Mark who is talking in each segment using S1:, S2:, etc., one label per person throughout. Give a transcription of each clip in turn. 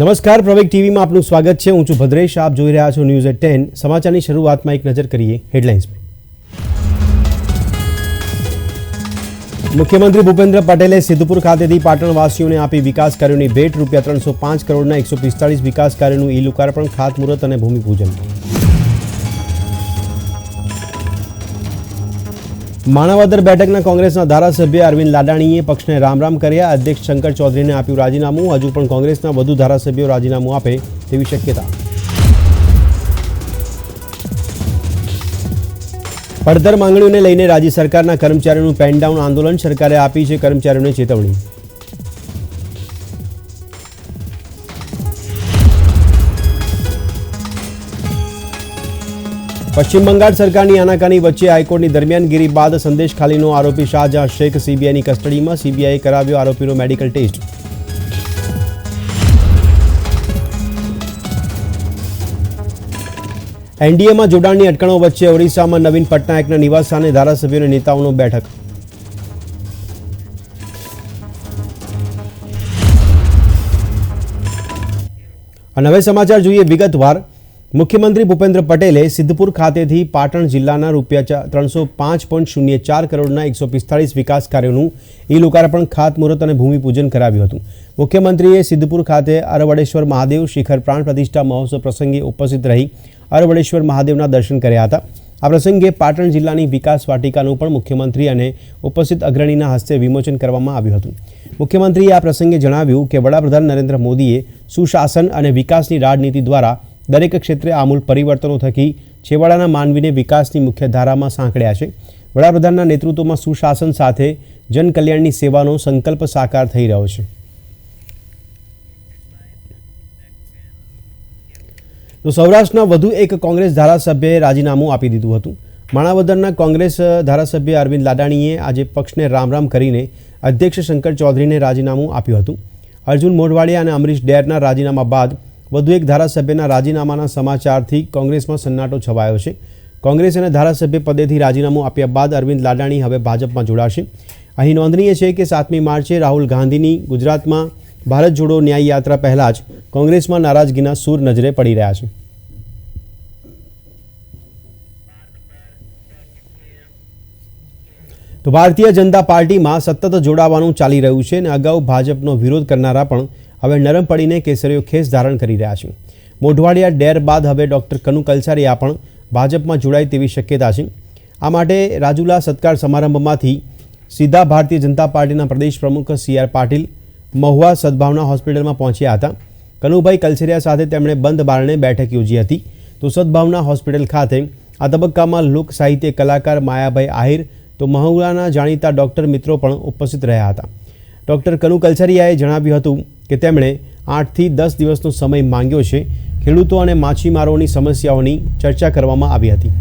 S1: નમસ્કાર, પ્રવેગ ટીવીમાં આપનું સ્વાગત છે. હું છું ભદ્રેશ. આપ જોઈ રહ્યા છો ન્યૂઝ એટ ટેન. સમાચારની શરૂઆતમાં એક નજર કરીએ હેડલાઇન્સ પર. મુખ્યમંત્રી ભૂપેન્દ્ર પટેલે સિદ્ધપુર ખાતેથી પાટણવાસીઓને આપી વિકાસ કાર્યોની ભેટ. રૂપિયા ત્રણસો પાંચ કરોડના એકસો પિસ્તાળીસ વિકાસ કાર્યોનું ઈ લોકાર્પણ, ખાતમુહૂર્ત અને ભૂમિપૂજન. માણાવદર બેઠકના કોંગ્રેસના ધારાસભ્ય અરવિંદ લાડાણીએ પક્ષને રામ રામ કર્યા. અધ્યક્ષ શંકર ચૌધરીને આપ્યું રાજીનામું. હજુ પણ કોંગ્રેસના વધુ ધારાસભ્યો રાજીનામું આપે તેવી શક્યતા. પડતર માંગણીઓને લઈને રાજ્ય સરકારના કર્મચારીઓનું પેન ડાઉન આંદોલન સરકારે આપી છે. કર્મચારીઓને ચેતવણી. પશ્ચિમ બંગાળ સરકારની આનાકાની વચ્ચે હાઈકોર્ટની દરમિયાનગીરી બાદ સંદેશ ખાલીનો આરોપી શાહજહાં શેખ સીબીઆઈની કસ્ટડીમાં સીબીઆઈએ કરાવ્યો આરોપીનો મેડિકલ ટેસ્ટ. એનડીએમાં જોડાણની અટકણો વચ્ચે ઓડિશામાં નવીન પટનાયકના નિવાસસ્થાને ધારાસભ્યો અને નેતાઓનો બેઠક. અને હવે સમાચાર જોઈએ વિગતવાર. મુખ્યમંત્રી ભૂપેન્દ્ર પટેલે સિદ્ધપુર ખાતેથી પાટણ જિલ્લાના રૂપિયા ત્રણસો પાંચ પોઈન્ટ શૂન્ય ચાર કરોડના એકસો પિસ્તાળીસ વિકાસ કાર્યોનું ઈ લોકાર્પણ, ખાતમુહૂર્ત અને ભૂમિપૂજન કરાવ્યું હતું. મુખ્યમંત્રીએ સિદ્ધપુર ખાતે અરવડેશ્વર મહાદેવ શિખર પ્રાણ પ્રતિષ્ઠા મહોત્સવ પ્રસંગે ઉપસ્થિત રહી અરવડેશ્વર મહાદેવના દર્શન કર્યા હતા. આ પ્રસંગે પાટણ જિલ્લાની વિકાસ વાટિકાનું પણ મુખ્યમંત્રી અને ઉપસ્થિત અગ્રણીના હસ્તે વિમોચન કરવામાં આવ્યું હતું. મુખ્યમંત્રીએ આ પ્રસંગે જણાવ્યું કે વડાપ્રધાન નરેન્દ્ર મોદીએ સુશાસન અને વિકાસની રાજનીતિ દ્વારા દરેક ક્ષેત્રે આમૂલ પરિવર્તનો થકી છેવાડાના માનવીને વિકાસની મુખ્ય ધારામાં સાંકળ્યા છે. વડાપ્રધાનના નેતૃત્વમાં સુશાસન સાથે જનકલ્યાણની સેવાનો સંકલ્પ સાકાર થઈ રહ્યો છે. તો સૌરાષ્ટ્રના વધુ એક કોંગ્રેસ ધારાસભ્યએ રાજીનામું આપી દીધું હતું. માણાવદરના કોંગ્રેસ ધારાસભ્ય અરવિંદ લાડાણીએ આજે પક્ષને રામ રામ કરીને અધ્યક્ષ શંકર ચૌધરીને રાજીનામું આપ્યું હતું. અર્જુન મોઢવાડિયા અને અમરીશ ડેરના રાજીનામા બાદ વધુ એક ધારાસભ્યના રાજીનામાના સમાચારથી કોંગ્રેસમાં સન્નાટો છવાયો છે. કોંગ્રેસ અને ધારાસભ્ય પદેથી રાજીનામું આપ્યા બાદ અરવિંદ લાડાણી હવે ભાજપમાં જોડાશે. અહીં નોંધનીય છે કે સાતમી માર્ચે રાહુલ ગાંધીની ગુજરાતમાં ભારત જોડો ન્યાય યાત્રા પહેલાં જ કોંગ્રેસમાં નારાજગીના સૂર નજરે પડી રહ્યા છે. તો ભારતીય જનતા પાર્ટીમાં સતત જોડાવાનું ચાલી રહ્યું છે અને અગાઉ ભાજપનો વિરોધ કરનારા પણ હવે નરમ પડીને કેસરીઓ ખેસ ધારણ કરી રહ્યા છે. મોઢવાડિયા ડેર બાદ હવે ડૉક્ટર કનુ કલસારિયા પણ ભાજપમાં જોડાય તેવી શક્યતા છે. આ માટે રાજુલા સત્કાર સમારંભમાંથી સીધા ભારતીય જનતા પાર્ટીના પ્રદેશ પ્રમુખ સી આર પાટીલ મહુવા સદભાવના હોસ્પિટલમાં પહોંચ્યા હતા. કનુભાઈ કલસરિયા સાથે તેમણે બંધ બારણે બેઠક યોજી હતી. તો સદભાવના હોસ્પિટલ ખાતે આ તબક્કામાં લોક સાહિત્ય કલાકાર માયાભાઈ આહિર, તો મહુવાના જાણીતા ડૉક્ટર મિત્રો પણ ઉપસ્થિત રહ્યા હતા. ડૉક્ટર કનુ કલસરિયાએ જણાવ્યું હતું કે તેમણે આઠથી દસ દિવસનો સમય માંગ્યો છે ખેડૂતો અને માછીમારોની સમસ્યાઓની ચર્ચા કરવામાં આવી હતી.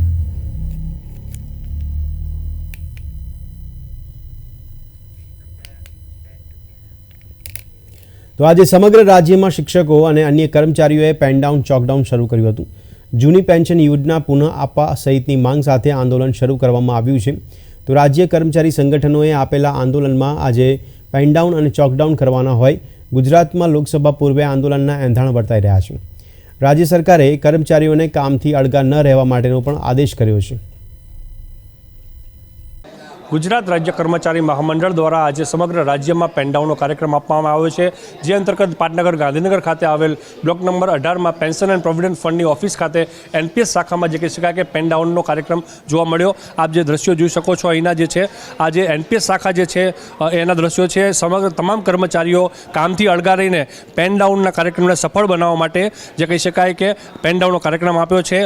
S1: તો આજે સમગ્ર રાજ્યમાં શિક્ષકો અને અન્ય કર્મચારીઓએ પેનડાઉન, ચોકડાઉન શરૂ કર્યું હતું. જૂની પેન્શન યોજના પુનઃ આપવા સહિતની માંગ સાથે આંદોલન શરૂ કરવામાં આવ્યું છે. તો રાજ્ય કર્મચારી સંગઠનોએ આપેલા આંદોલનમાં આજે પેનડાઉન અને ચોકડાઉન કરવાના હોય ગુજરાતમાં લોકસભા પૂર્વે આંદોલનના એંધાણ વર્તાઈ રહ્યા છે. રાજ્ય સરકારે કર્મચારીઓને કામથી અળગા ન રહેવા માટેનો પણ આદેશ કર્યો છે.
S2: ગુજરાત રાજ્ય કર્મચારી મહામંડળ દ્વારા આજે સમગ્ર રાજ્યમાં પેનડાઉનનો કાર્યક્રમ આપવામાં આવ્યો છે, જે અંતર્ગત પાટનગર ગાંધીનગર ખાતે આવેલ બ્લોક નંબર અઢારમાં પેન્શન એન્ડ પ્રોવિડન્ટ ફંડની ઓફિસ ખાતે એનપીએસ શાખામાં જે કહી શકાય કે પેનડાઉનનો કાર્યક્રમ જોવા મળ્યો. આપ જે દ્રશ્યો જોઈ શકો છો, અહીંના જે છે આ જે એનપીએસ શાખા જે છે એના દ્રશ્યો છે. સમગ્ર તમામ કર્મચારીઓ કામથી અળગા રહીને પેનડાઉનના કાર્યક્રમને સફળ બનાવવા માટે જે કહી શકાય કે પેનડાઉનનો કાર્યક્રમ આપ્યો છે.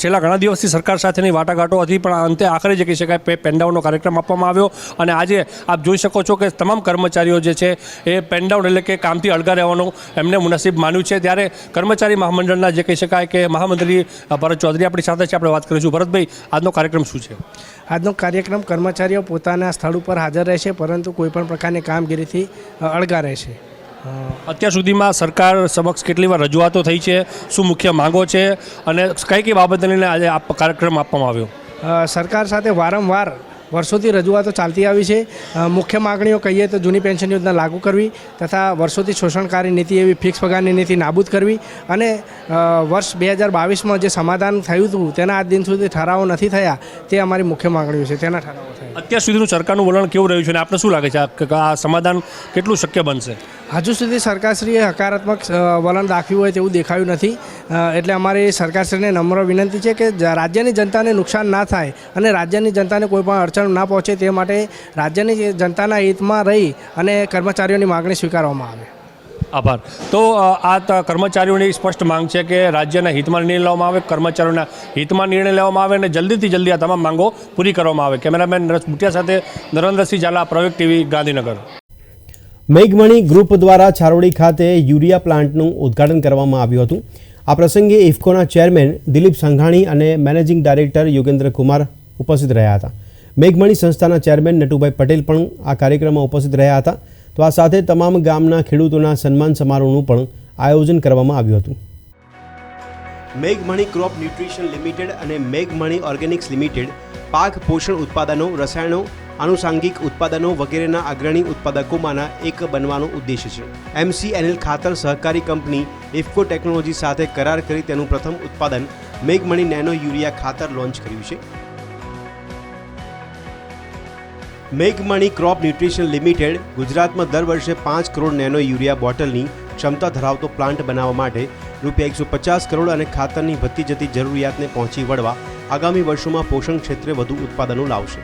S2: છેલ્લા ઘણા દિવસથી સરકાર સાથેની વાટાઘાટો હતી પણ અંતે આખરે જે કહી શકાય પેનડાઉનનો કાર્યક્રમ આપવામાં આવ્યો અને આજે આપ જોઈ શકો છો કે તમામ કર્મચારીઓ જે છે એ પેનડાઉન એટલે કે કામથી અળગા રહેવાનું એમને મુનસીબ માન્યું છે. ત્યારે કર્મચારી મહામંડળના જે કહી શકાય કે મહામંત્રી ભરત ચૌધરી આપણી સાથે છે. આપણે વાત કરીશું. ભરતભાઈ આજનો કાર્યક્રમ શું છે?
S3: આજનો કાર્યક્રમ કર્મચારીઓ પોતાના સ્થળ ઉપર હાજર રહેશે પરંતુ કોઈપણ પ્રકારની કામગીરીથી અળગા રહેશે.
S2: અત્યાર સુધીમાં સરકાર સમક્ષ કેટલી વાર રજૂઆતો થઈ છે? શું મુખ્ય માંગો છે? અને કઈ કઈ બાબતને લઈને આજે આ કાર્યક્રમ આપવામાં આવ્યો?
S3: સરકાર સાથે વારંવાર વર્ષોથી રજૂઆતો ચાલતી આવી છે. મુખ્ય માગણીઓ કહીએ તો જૂની પેન્શન યોજના લાગુ કરવી તથા વર્ષોથી શોષણકારી નીતિ એવી ફિક્સ પગારની નીતિ નાબૂદ કરવી અને વર્ષ બે હજાર બાવીસમાં જે સમાધાન થયું હતું તેના આજ દિન સુધી ઠરાવો નથી થયા તે અમારી મુખ્ય માગણીઓ છે તેના ઠરાવો થયા.
S2: અત્યાર સુધીનું સરકારનું વલણ કેવું રહ્યું છે અને આપને શું લાગે છે? આ- સમાધાન કેટલું શક્ય બનશે?
S3: હજુ સુધી સરકારશ્રીએ હકારાત્મક વલણ દાખવ્યું હોય તેવું દેખાયું નથી. એટલે અમારી સરકારશ્રીને નમ્ર વિનંતી છે કે રાજ્યની જનતાને નુકસાન ના થાય અને રાજ્યની જનતાને કોઈ પણ અડચણ ના પહોંચે તે માટે રાજ્યની જે જનતાના હિતમાં રહી અને કર્મચારીઓની માગણી સ્વીકારવામાં આવે.
S2: આભાર. તો આ કર્મચારીઓની સ્પષ્ટ માંગ છે કે રાજ્યના હિતમાં નિર્ણય લેવામાં આવે કર્મચારીઓના હિતમાં નિર્ણય લેવામાં આવે અને જલ્દીથી જલ્દી આ તમામ માંગો પૂરી કરવામાં આવે. કેમેરામેન નરેશ ભૂટિયા સાથે નરેન્દ્રસિંહ ઝાલા પ્રવેગ ટીવી ગાંધીનગર.
S1: મેઘમણી ગ્રુપ દ્વારા છારોડી ખાતે યુરિયા પ્લાન્ટનું ઉદ્ઘાટન કરવામાં આવ્યું હતું. આ પ્રસંગે ઇફકોના ચેરમેન દિલીપ સંઘાણી અને મેનેજિંગ ડાયરેક્ટર યોગેન્દ્ર કુમાર ઉપસ્થિત રહ્યા હતા. મેઘમણી સંસ્થાના ચેરમેન નટુભાઈ પટેલ પણ આ કાર્યક્રમમાં ઉપસ્થિત રહ્યા હતા. તો આ સાથે તમામ ગામના ખેડૂતોના સન્માન સમારોહનું પણ આયોજન કરવામાં આવ્યું હતું. મેઘમણી ક્રોપ ન્યુટ્રિશન લિમિટેડ અને મેઘમણી ઓર્ગેનિક્સ લિમિટેડ પાક પોષણ ઉત્પાદનો, રસાયણો, આનુષાંગિક ઉત્પાદનો વગેરેના અગ્રણી ઉત્પાદકોમાંના એક બનવાનો ઉદ્દેશ છે. એમસીએનએલ ખાતર સહકારી કંપની ઇફકો ટેકનોલોજી સાથે કરાર કરી તેનું પ્રથમ ઉત્પાદન મેઘમણી નેનો યુરિયા ખાતર લોન્ચ કર્યું છે. મેઘમણી ક્રોપ ન્યુટ્રિશન લિમિટેડ ગુજરાતમાં દર વર્ષે પાંચ કરોડ નેનો યુરિયા બોટલની ક્ષમતા ધરાવતો પ્લાન્ટ બનાવવા માટે રૂપિયા એકસો પચાસ કરોડ અને ખાતરની વધતી જતી જરૂરિયાતને પહોંચી વળવા આગામી વર્ષોમાં પોષણ ક્ષેત્રે વધુ ઉત્પાદનો લાવશે.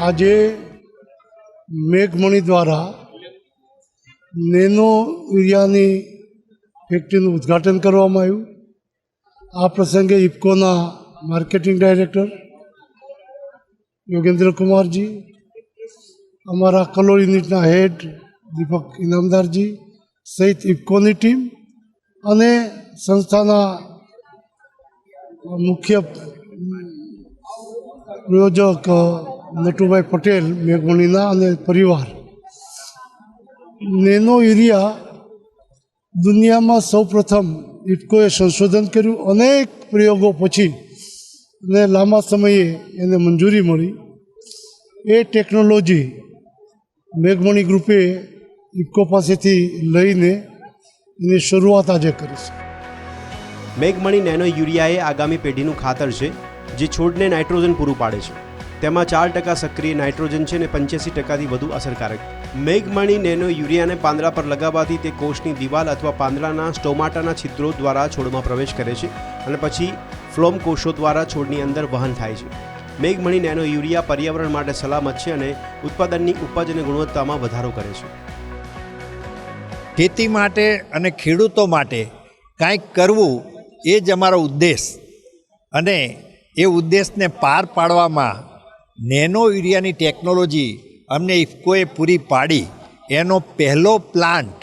S4: આજે મેઘમણી દ્વારા નેનો યુરિયાની ફેક્ટરીનું ઉદ્ઘાટન કરવામાં આવ્યું. આ પ્રસંગે ઇફકોના માર્કેટિંગ ડાયરેક્ટર યોગેન્દ્ર કુમારજી, અમારા કલોલ યુનિટના હેડ દીપક ઇનામદારજી, સહિત ઇફકોની ટીમ અને સંસ્થાના મુખ્ય પ્રયોજક નટુભાઈ પટેલ, મેઘમણીના અને પરિવાર. નેનો યુરિયા દુનિયામાં સૌપ્રથમ ઇફકોએ સંશોધન કર્યું. અનેક પ્રયોગો પછી ને લાંબા સમયે એને મંજૂરી મળી. એ ટેકનોલોજી મેઘમણી ગ્રુપે ઇફકો પાસેથી લઈને એની શરૂઆત આજે કરી છે.
S1: મેઘમણી નેનો યુરિયા એ આગામી પેઢીનું ખાતર છે, જે છોડને નાઇટ્રોજન પૂરું પાડે છે. તેમાં ચાર ટકા સક્રિય નાઇટ્રોજન છે અને પંચ્યાસી ટકાથી વધુ અસરકારક. મેઘમણી નેનો યુરિયાને પાંદડા પર લગાવવાથી તે કોષની દિવાલ અથવા પાંદડાના સ્ટોમાટાના છિદ્રો દ્વારા છોડમાં પ્રવેશ કરે છે અને પછી ફ્લોમ કોષો દ્વારા છોડની અંદર વહન થાય છે. મેઘમણી નેનો યુરિયા પર્યાવરણ માટે સલામત છે અને ઉત્પાદનની ઉપજ અને ગુણવત્તામાં વધારો કરે છે.
S5: ખેતી માટે અને ખેડૂતો માટે કાંઈક કરવું એ જ અમારો ઉદ્દેશ. અને એ ઉદ્દેશને પાર પાડવામાં નેનો યુરિયાની ટેકનોલોજી અમને ઇફકોએ પૂરી પાડી. એનો પહેલો પ્લાન્ટ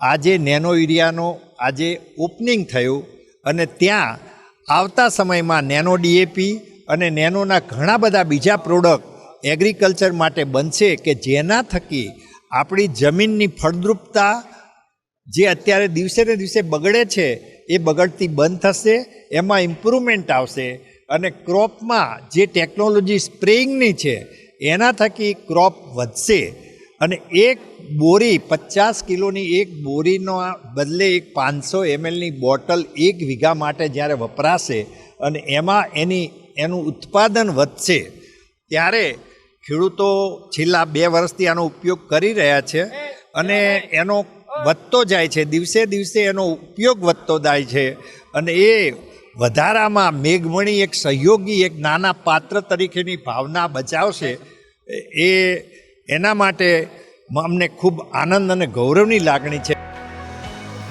S5: આજે નેનો યુરિયાનો આજે ઓપનિંગ થયું અને ત્યાં આવતા સમયમાં નેનો ડીએપી અને નેનોના ઘણા બધા બીજા પ્રોડક્ટ એગ્રીકલ્ચર માટે બનશે કે જેના થકી આપણી જમીનની ફળદ્રુપતા જે અત્યારે દિવસે ને દિવસે બગડે છે, એ બગડતી બંધ થશે, એમાં ઇમ્પ્રુવમેન્ટ આવશે અને ક્રોપમાં જે ટેકનોલોજી સ્પ્રેઇંગની છે, એના થકી ક્રોપ વધશે. અને એક બોરી, પચાસ કિલોની એક બોરીનો બદલે એક પાંચસો એમએલની બોટલ એક વીઘા માટે જ્યારે વપરાશે અને એમાં એની, એનું ઉત્પાદન વધશે, ત્યારે ખેડૂતો છેલ્લા બે વર્ષથી આનો ઉપયોગ કરી રહ્યા છે અને એનો વધતો જાય છે, દિવસે દિવસે એનો ઉપયોગ વધતો જાય છે અને એ વધારામાં મેઘમણી એક સહયોગી, એક નાના પાત્ર તરીકેની ભાવના બચાવશે, એ એના માટે અમને ખૂબ આનંદ અને ગૌરવની લાગણી છે.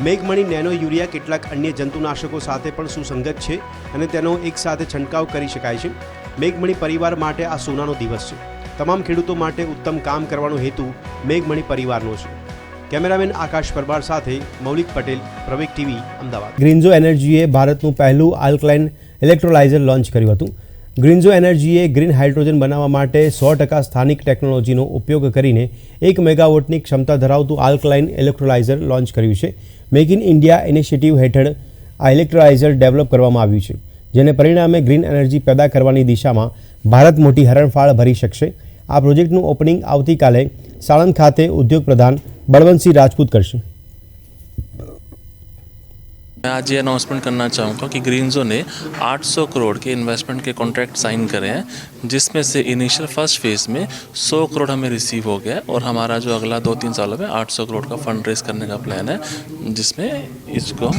S1: મેઘમણી નેનો યુરિયા કેટલાક અન્ય જંતુનાશકો સાથે પણ સુસંગત છે અને તેનો એકસાથે છંટકાવ કરી શકાય છે. મેઘમણી પરિવાર માટે આ સોનાનો દિવસ છે. તમામ ખેડૂતો માટે ઉત્તમ કામ કરવાનો હેતુ મેઘમણી પરિવારનો છે. કેમેરામેન આકાશ પરમાર સાથે મૌલિક પટેલ પ્રવેક ટીવી અમદાવાદ. ગ્રીન્ઝો એનર્જીએ ભારતનું પહેલું આલ્કલાઇન ઇલેક્ટ્રોલાઇઝર લોન્ચ કર્યું હતું. ગ્રીન્ઝો એનર્જીએ ગ્રીન હાઇડ્રોજન બનાવવા માટે સો ટકા સ્થાનિક ટેકનોલોજીનો ઉપયોગ કરીને એક મેગાવોટની ક્ષમતા ધરાવતું આલ્કલાઇન ઇલેક્ટ્રોલાઇઝર લોન્ચ કર્યું છે. મેક ઇન ઇન્ડિયા ઇનિશિયેટિવ હેઠળ આ ઇલેક્ટ્રોલાઇઝર ડેવલપ કરવામાં આવ્યું છે, જેને પરિણામે ગ્રીન એનર્જી પેદા કરવાની દિશામાં ભારત મોટી હરણફાળ ભરી શકશે. આ પ્રોજેક્ટનું ઓપનિંગ આવતીકાલે સાણંદ ખાતે ઉદ્યોગ પ્રધાન બળવંતસિંહ રાજપૂત કરશે.
S6: मैं आज ये अनाउंसमेंट करना चाहूँगा कि ग्रीनजो ने 800 करोड़ के इन्वेस्टमेंट के कॉन्ट्रैक्ट साइन करे हैं, जिसमें से इनिशियल फ़र्स्ट फ़ेज़ में 100 करोड़ हमें रिसीव हो गया और हमारा जो अगला दो तीन सालों में 800 करोड़ का फंड रेज करने का प्लान है, जिसमें इसको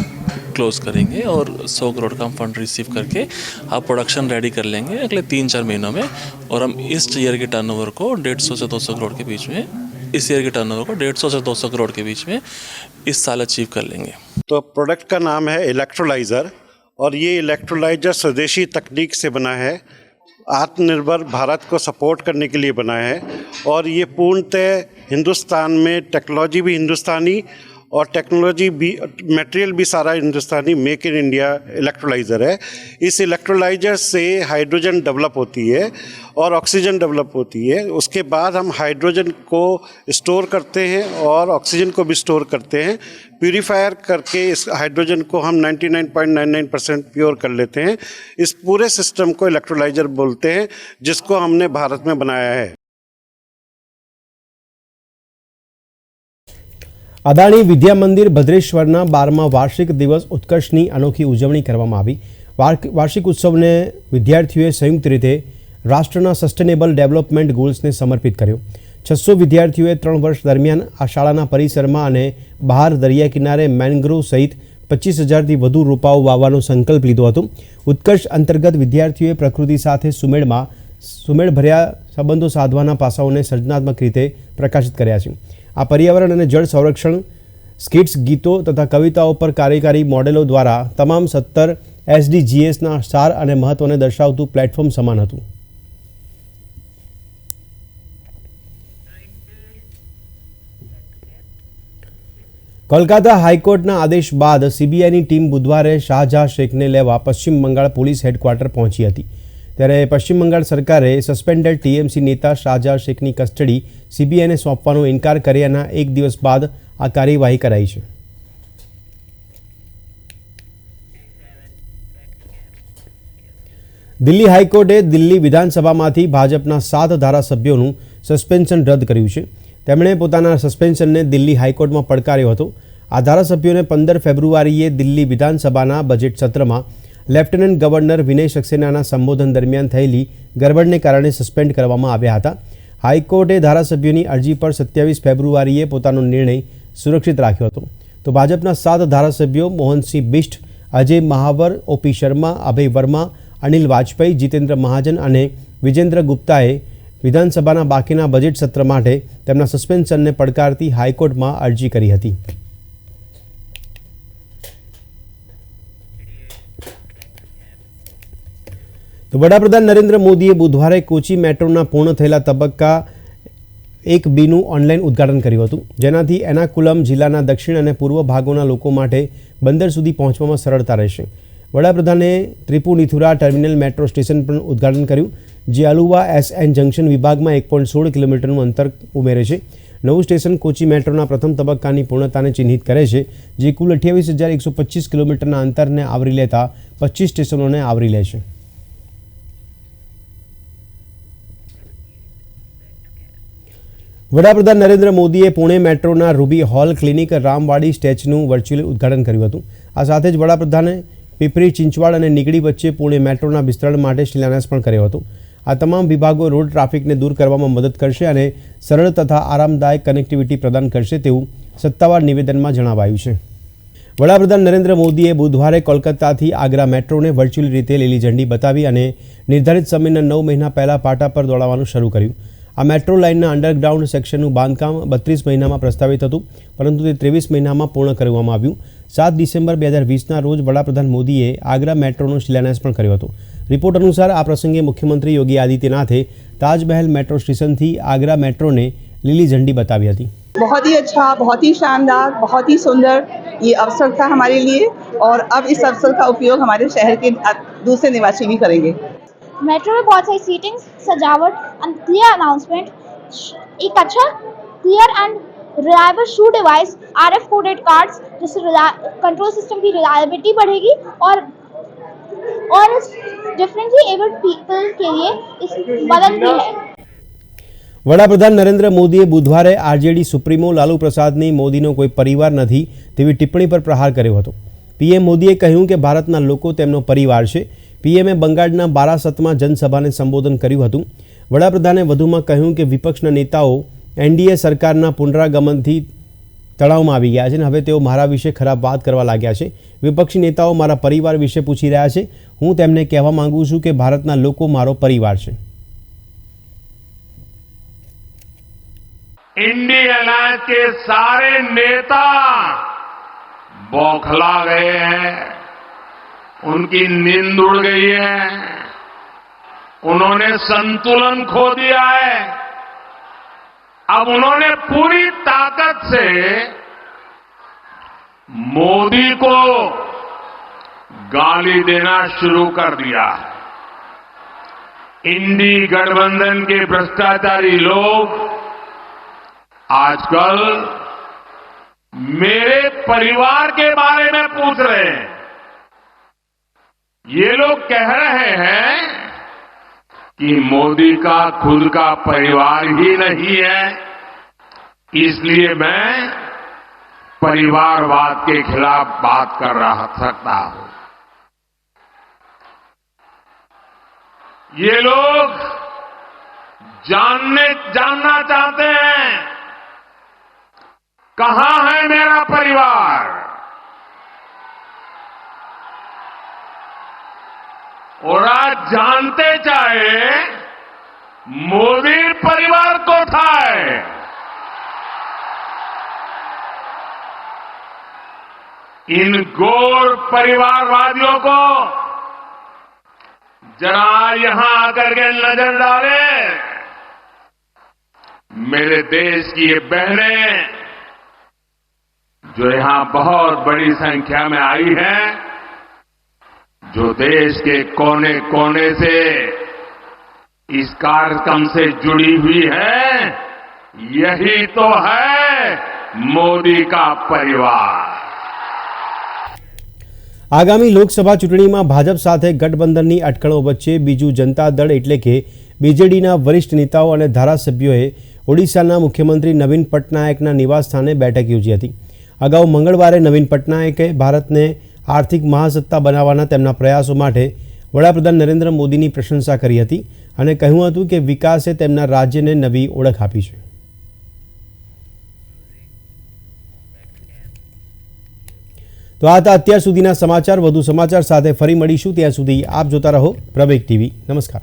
S6: क्लोज करेंगे और 100 करोड़ का हम फंड रिसीव करके आप प्रोडक्शन रेडी कर लेंगे अगले तीन चार महीनों में और हम इस ईयर के टर्नओवर को 150 से 200 करोड़ के बीच में, इस ईयर के टर्नओवर को 150 से 200 करोड़ के बीच में इस साल अचीव कर लेंगे।
S7: तो प्रोडक्ट का नाम है इलेक्ट्रोलाइज़र और ये इलेक्ट्रोलाइज़र स्वदेशी तकनीक से बना है। आत्मनिर्भर भारत को सपोर्ट करने के लिए बना है और ये पूर्णतः हिंदुस्तान में टेक्नोलॉजी भी हिंदुस्तानी और टेक्नोलॉजी भी मटेरियल भी सारा Hindustani make in India electrolyser है। इस इलेक्ट्रोलाइज़र से हाइड्रोजन डेवलप होती है और ऑक्सीजन डेवलप होती है। उसके बाद हम हाइड्रोजन को स्टोर करते हैं और ऑक्सीजन को भी स्टोर करते हैं। प्यूरीफायर करके इस हाइड्रोजन को हम 99.99 परसेंट प्योर कर लेते हैं। इस पूरे सिस्टम को इलेक्ट्रोलाइज़र बोलते हैं, जिसको हमने भारत में बनाया है।
S1: અદાણી વિદ્યા મંદિર ભદ્રેશ્વરના બારમા વાર્ષિક દિવસ ઉત્કર્ષની અનોખી ઉજવણી કરવામાં આવી. વાર્ષિક ઉત્સવને વિદ્યાર્થીઓએ સંયુક્ત રીતે રાષ્ટ્રના સસ્ટેનેબલ ડેવલપમેન્ટ ગોલ્સને સમર્પિત કર્યો. છસો વિદ્યાર્થીઓએ ત્રણ વર્ષ દરમિયાન આ શાળાના પરિસરમાં અને બહાર દરિયા કિનારે મેનગ્રોવ સહિત પચીસ હજારથી વધુ રોપાઓ વાવવાનો સંકલ્પ લીધો હતો. ઉત્કર્ષ અંતર્ગત વિદ્યાર્થીઓએ પ્રકૃતિ સાથે સુમેળમાં, સુમેળભર્યા સંબંધો સાધવાના પાસાઓને સર્જનાત્મક રીતે પ્રકાશિત કર્યા છે. આ પર્યાવરણ અને જળ સંરક્ષણ સ્કિટ્સ, ગીતો તથા કવિતાઓ પર કાર્યકારી મોડેલો દ્વારા તમામ સત્તર એસડીજીએસના સાર અને મહત્વને દર્શાવતું પ્લેટફોર્મ સમાન હતું. કોલકાતા હાઈકોર્ટના આદેશ બાદ સીબીઆઈની ટીમ બુધવારે શાહજહાં શેખને લેવા પશ્ચિમ બંગાળ પોલીસ હેડક્વાર્ટર પહોંચી હતી. ત્યારે પશ્ચિમ બંગાળ સરકારે સસ્પેન્ડેડ ટીએમસી નેતા શાહજા શેખની કસ્ટડી સીબીઆઈને સોંપવાનો ઇનકાર કર્યાના એક દિવસ બાદ આ કાર્યવાહી કરાઈ છે. દિલ્હી હાઈકોર્ટે દિલ્હી વિધાનસભામાંથી ભાજપના સાત ધારાસભ્યોનું સસ્પેન્શન રદ કર્યું છે. તેમણે પોતાના સસ્પેન્શનને દિલ્હી હાઈકોર્ટમાં પડકાર્યો હતો. આ ધારાસભ્યોને પંદર ફેબ્રુઆરીએ દિલ્હી વિધાનસભાના બજેટ સત્રમાં લેફ્ટનન્ટ ગવર્નર વિનય સક્સેનાના સંબોધન દરમિયાન થયેલી ગરબડને કારણે સસ્પેન્ડ કરવામાં આવ્યા હતા. હાઈકોર્ટે ધારાસભ્યોની અરજી પર સત્યાવીસ ફેબ્રુઆરીએ પોતાનો નિર્ણય સુરક્ષિત રાખ્યો હતો. તો ભાજપના સાત ધારાસભ્યો મોહનસિંહ બિષ્ટ, અજય મહાવર, ઓપી શર્મા, અભય વર્મા, અનિલ વાજપેયી, જીતેન્દ્ર મહાજન અને વિજેન્દ્ર ગુપ્તાએ વિધાનસભાના બાકીના બજેટ સત્ર માટે તેમના સસ્પેન્શનને પડકારતી હાઈકોર્ટમાં અરજી કરી હતી. તો વડાપ્રધાન નરેન્દ્ર મોદીએ બુધવારે કોચી મેટ્રોના પૂર્ણ થયેલા તબક્કા એક બીનું ઓનલાઈન ઉદ્ઘાટન કર્યું હતું. જેનાથી એનાકુલમ જિલ્લાના દક્ષિણ અને પૂર્વ ભાગોના લોકો માટે બંદર સુધી પહોંચવામાં સરળતા રહેશે. વડાપ્રધાને ત્રિપુનિથુરા ટર્મિનલ મેટ્રો સ્ટેશન પણ ઉદ્ઘાટન કર્યું, જે અલુવા એસ એન જંકશન વિભાગમાં એક પોઈન્ટ સોળ કિલોમીટરનું અંતર ઉમેરે છે. નવું સ્ટેશન કોચી મેટ્રોના પ્રથમ તબક્કાની પૂર્ણતાને ચિહ્નિત કરે છે, જે કુલ અઠ્યાવીસ હજાર એકસો પચીસ કિલોમીટરના અંતરને આવરી લેતા પચીસ સ્ટેશનોને આવરી લે છે. વડાપ્રધાન નરેન્દ્ર મોદીએ પુણે મેટ્રોના રૂબી હોલ ક્લિનિક રામવાડી સ્ટેચનું વર્ચ્યુઅલી ઉદ્ઘાટન કર્યું હતું. આ સાથે જ વડાપ્રધાને પીપરી, ચિંચવાડ અને નીગડી વચ્ચે પુણે મેટ્રોના વિસ્તરણ માટે શિલાન્યાસ પણ કર્યો હતો. આ તમામ વિભાગો રોડ ટ્રાફિકને દૂર કરવામાં મદદ કરશે અને સરળ તથા આરામદાયક કનેક્ટિવિટી પ્રદાન કરશે તેવું સત્તાવાર નિવેદનમાં જણાવાયું છે. વડાપ્રધાન નરેન્દ્ર મોદીએ બુધવારે કોલકાતાથી આગ્રા મેટ્રોને વર્ચ્યુઅલ રીતે લીલી ઝંડી બતાવી અને નિર્ધારિત સમયના નવ મહિના પહેલા પાટા પર દોડાવવાનું શરૂ કર્યું. આ મેટ્રો લાઇનના અંડરગ્રાઉન્ડ સેક્શનનું બાંધકામ બત્રીસ મહિનામાં પ્રસ્તાવિત હતું પરંતુ તે ત્રેવીસ મહિનામાં પૂર્ણ કરવામાં આવ્યું સાત ડિસેમ્બર બે હજાર વીસના રોજ વડાપ્રધાન મોદીએ આગ્રા મેટ્રોનો શિલાન્યાસ પણ કર્યો હતો રિપોર્ટ અનુસાર આ પ્રસંગે મુખ્યમંત્રી યોગી આદિત્યનાથે તાજમહેલ મેટ્રો સ્ટેશનથી આગ્રા મેટ્રોને લીલી ઝંડી બતાવી હતી
S8: बहुत ही अच्छा बहुत ही शानदार बहुत ही सुंदर ये अवसर था हमारे लिए और अब इस अवसर का उपयोग हमारे शहर के दूसरे निवासी भी करेंगे
S9: मेट्रो में बहुत सारी सीटिंग्स सजावट एंड क्लियर अनाउंसमेंट एक अच्छा clear and reliable shoe device R F coded cards जिससे कंट्रोल सिस्टम की रिलायबिलिटी बढ़ेगी और और इस डिफरेंटली एबल्ड पीपल के लिए इस मदद भी है
S1: વડાપ્રધાન નરેન્દ્ર મોદીએ બુધવારે આરજેડી સુપ્રીમો લાલુ પ્રસાદની મોદીનો કોઈ પરિવાર નથી તેવી ટિપ્પણી પર પ્રહાર કર્યો હતો પીએમ મોદીએ કહ્યું કે ભારતના લોકો તેમનો પરિવાર છે પીએમએ બંગાળના બારાસતમાં જનસભાને સંબોધન કર્યું હતું વડાપ્રધાને વધુમાં કહ્યું કે વિપક્ષના નેતાઓ એનડીએ સરકારના પુનરાગમનથી તળાવમાં આવી ગયા છે અને હવે તેઓ મારા વિશે ખરાબ વાત કરવા લાગ્યા છે વિપક્ષી નેતાઓ મારા પરિવાર વિશે પૂછી રહ્યા છે હું તેમને કહેવા માંગુ છું કે ભારતના લોકો મારો પરિવાર છે
S10: इंडिया अलायंस के सारे नेता बौखला गए हैं उनकी नींद उड़ गई है। उन्होंने संतुलन खो दिया है। अब उन्होंने पूरी ताकत से मोदी को गाली देना शुरू कर दिया। है इंडी गठबंधन के भ्रष्टाचारी लोग आजकल मेरे परिवार के बारे में पूछ रहे हैं। ये लोग कह रहे हैं कि मोदी का, खुद का परिवार ही नहीं है। इसलिए मैं परिवारवाद के खिलाफ बात कर रहा सकता हूँ। ये लोग जानने, जानना चाहते हैं, कहाँ है मेरा परिवार? और आज जानते चाहे मोदी परिवार को था इन गोर परिवारवादियों को जरा यहाँ आकर के नज़र डाले। मेरे देश की ये बहनें, जो यहाँ बहुत बड़ी संख्या में आई हैं जो देश के कोने कोने से इस कार्यक्रम से जुड़ी हुई है यही तो है मोदी का परिवार
S1: આગામી લોકસભા ચૂંટણીમાં ભાજપ સાથે ગઠબંધનની અટકળો વચ્ચે બીજું જનતા દળ એટલે કે બીજેડીના વરિષ્ઠ નેતાઓ અને ધારાસભ્યોએ ઓડિશાના મુખ્યમંત્રી નવીન પટનાયકના નિવાસસ્થાને બેઠક યોજી હતી અગાઉ મંગળવારે નવીન પટનાયકે ભારતને આર્થિક મહાસત્તા બનાવવાના તેમના પ્રયાસો માટે વડાપ્રધાન નરેન્દ્ર મોદીની પ્રશંસા કરી હતી અને કહ્યું હતું કે વિકાસે તેમના રાજ્યને નવી ઓળખ આપી છે. તો આ હતા અત્યાર સુધીના સમાચાર. વધુ સમાચાર સાથે ફરી મળીશું. ત્યાં સુધી આપ જોતા રહો પ્રવેગ ટીવી. નમસ્કાર.